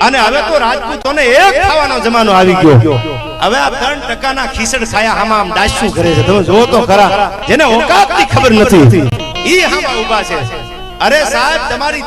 અને હવે તો રાજપૂતોને એક થવાનો જમાનો આવી ગયો. હવે આ ત્રણ ટકાના ખીસડ છાયા હામાં આમ ડાસ્યું કરે છે. તમે જોવો તો ખરા. જેને ઓકાત ખબર નથી. ઈ હામાં ઊભા છે. અરે સાહેબ, તમારી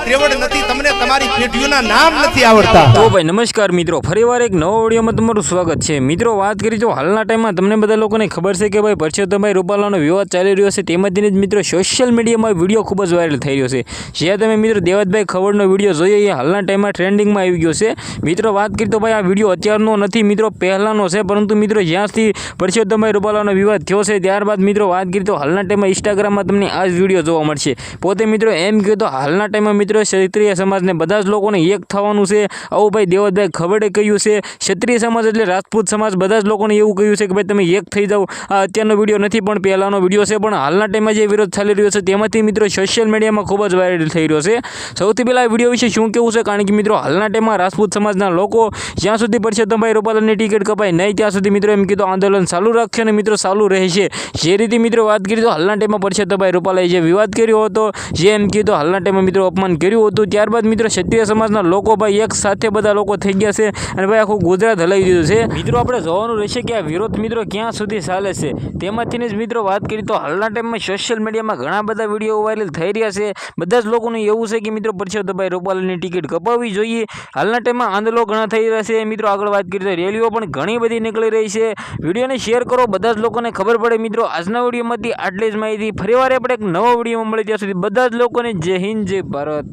ભાઈ, નમસ્કાર મિત્રો, ફરીવાર એક નવો વિડીયોમાં તમારું સ્વાગત છે. મિત્રો, વાત કરી જો, હાલના ટાઈમમાં તમને બધા લોકોને ખબર છે કે ભાઈ, પરસોત્તમભાઈ રૂપાલાનો વિવાદ ચાલી રહ્યો છે. તેમાંથી મિત્રો સોશિયલ મીડિયામાં વીડિયો ખૂબ જ વાયરલ થઈ છે. જ્યાં તમે મિત્રો દેવતભાઈ ખવડનો વીડિયો જોઈએ એ હાલના ટાઈમમાં ટ્રેન્ડિંગમાં આવી ગયો છે. મિત્રો, વાત કરી ભાઈ, આ વીડિયો અત્યારનો નથી, મિત્રો, પહેલાંનો છે. પરંતુ મિત્રો, જ્યાંથી પરસોત્તમભાઈ રૂપાલાનો વિવાદ થયો છે, ત્યારબાદ મિત્રો, વાત કરી તો હાલના ટાઈમમાં ઇન્સ્ટાગ્રામમાં તમને આ જ વીડિયો જોવા મળશે. પોતે મિત્રો, એમ કહ્યું તો હાલના ટાઈમમાં મિત્રો ક્ષત્રિય સમાજને બધા જ લોકોને એક થવાનું છે. આવું ભાઈ દેવતભાઈ ખવડે કહ્યું છે. ક્ષત્રિય સમાજ એટલે રાજપૂત સમાજ, બધા જ લોકોને એવું કહ્યું છે કે ભાઈ તમે એક થઈ જાઓ. આ અત્યારનો વીડિયો નથી પણ પહેલાંનો વીડિયો છે. પણ હાલના ટાઈમમાં જે વિરોધ ચાલી રહ્યો છે તેમાંથી મિત્રો સોશિયલ મીડિયામાં ખૂબ જ વાયરલ થઈ રહ્યો છે. સૌથી પહેલાં આ વીડિયો વિશે શું કેવું છે? કારણ કે મિત્રો હાલના ટાઈમમાં રાજપૂત સમાજના લોકો જ્યાં સુધી પરસોત્તમભાઈ રૂપાલાની ટિકિટ કપાય નહીં, ત્યાં સુધી મિત્રો એમ કીધું આંદોલન ચાલુ રાખશે અને મિત્રો ચાલુ રહેશે. જે રીતે મિત્રો વાત કરી તો હાલના ટાઈમમાં પરસોત્તમભાઈ રૂપાલાએ જે વિવાદ કર્યો હતો, જે એમ કીધું હાલના ટાઈમે મિત્રો અપમાન કર્યું હતું. ત્યારબાદ મિત્રો ક્ષત્રિય સમાજના લોકો ભાઈ એક સાથે બધા લોકો થઈ ગયા છે અને ભાઈ આખું ગુજરાત હલાવી દીધું છે. મિત્રો, આપણે જોવાનું રહેશે કે આ વિરોધ મિત્રો ક્યાં સુધી ચાલે છે. તેમાંથીને જ મિત્રો વાત કરી તો હાલના ટાઈમમાં સોશિયલ મીડિયામાં ઘણા બધા વીડિયો વાયરલ થઈ રહ્યા છે. બધા જ લોકોનું એવું છે કે મિત્રો પરસોત્તમભાઈ રૂપાલાની ટિકિટ કપાવવી જોઈએ. હાલના ટાઈમમાં આંદોલનો ઘણા થઈ રહ્યા છે. મિત્રો, આગળ વાત કરી તો રેલીઓ પણ ઘણી બધી નીકળી રહી છે. વિડીયોને શેર કરો, બધા જ લોકોને ખબર પડે. મિત્રો, આજના વિડીયોમાંથી આટલી જ માહિતી ફરીવાર આપણે એક નવો વિડીયોમાં મળે. ત્યાં સુધી બધા જ લોકોને જય હિન્દ જય ભારત.